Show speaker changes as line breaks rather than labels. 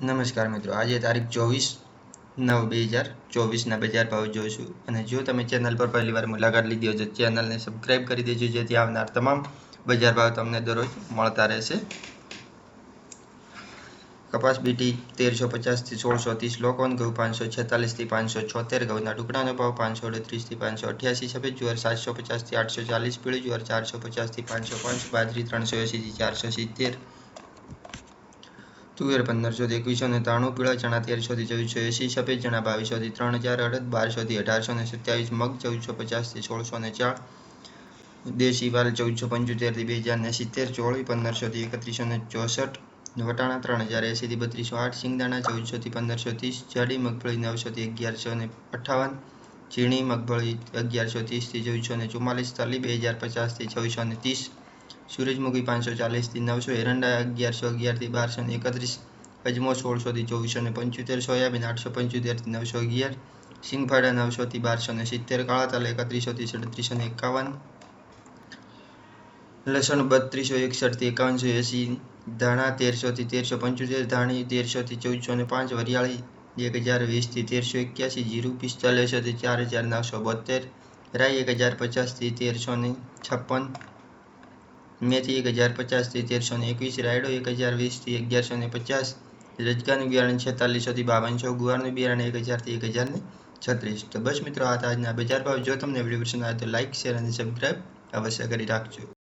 નમસ્કાર મિત્રો, આજે તારીખ ચોવીસ નવ બે હજાર ચોવીસના બજાર ભાવ જોઈશું અને જો તમે ચેનલ પર પહેલી વાર મુલાકાત લીધી હોય તો ચેનલને સબસ્ક્રાઇબ કરી દેજો, જેથી આવનાર તમામ બજાર ભાવ તમને દરરોજ મળતા રહેશે. કપાસ બીટી તેરસો પચાસથી સોળસો ત્રીસ લોકોન ઘઉં પાંચસો છેતાલીસથી પાંચસો છોતેર, ઘઉંના ટુકડાનો ભાવ પાંચસો અડત્રીસથી પાંચસો અઠ્યાસી, સફેદ જુવાર સાતસો પચાસથી આઠસો ચાલીસ, પીળી જુવાર ચારસો પચાસથી પાંચસો પાંચ, બાજરી ત્રણસો એંસીથી ચારસો સિત્તેર તુવેર પંદરસોથી એકવીસો ત્રાણું, પીળા ચણા તેરસોથી ચૌદસો, એંસી, સફેદ ચણા બાવીસોથી ત્રણ હજાર અડદ બારસોથી અઢારસો ને સત્યાવીસ, મગ ચૌદસો પચાસથી સોળસો ને ચાર, દેશી વાલ ચૌદસો પંચોતેરથી બે હજાર ને સિત્તેર, ચોળી પંદરસોથી એકત્રીસો ને ચોસઠ, વટાણા ત્રણ હજાર એંસીથી બત્રીસો આઠ સિંગદાણા ચૌદસોથી પંદરસો ત્રીસ, જાડી મગફળી નવસોથી અગિયારસો ને અઠ્ઠાવન ઝીણી મગફળી અગિયારસો ત્રીસથી ચૌદસો ને ચુમ્માલીસ તલી બે હજાર પચાસથી છવ્વીસો ને ત્રીસ સૂરજમુખી પાંચસો ચાલીસથી નવસો, એરંડા અગિયારસો અગિયારથી બારસો ને એકત્રીસ અજમો સોળસોથી ચોવીસો ને પંચોતેર, સોયાબીન આઠસો પંચોતેરથી નવસો અગિયાર, સિંગફાડા નવસોથી બારસો ને સિત્તેર કાળા તલ એકત્રીસોથી સડત્રીસો ને એકાવન, લસણ બત્રીસો એકસઠથી એકાવનસો એંસી, ધાણા તેરસોથી તેરસો પંચોતેર, ધાણી તેરસોથી ચૌદસો ને પાંચ, વરિયાળી એક હજાર વીસથી તેરસો એક્યાસી, જીરું પિસ્તાલીસોથી ચાર હજાર નવસો બોતેર રાઈ એક હજાર પચાસથી તેરસો ને છપ્પન મેથી એક હજાર પચાસથી તેરસો ને એકવીસ, રાયડો એક હજાર વીસથી અગિયારસો ને પચાસ, રજકાનું બિયારણ છેતાલીસોથી બાવનસો ગુવારનું બિયારણ એક હજારથી એક હજાર ને છત્રીસ. તો બસ મિત્રો, આ આજના બજાર ભાવ. જો તમને વીડિયો પસંદ આવે તો લાઇક શેર અને સબસ્ક્રાઈબ અવશ્ય કરી રાખજો.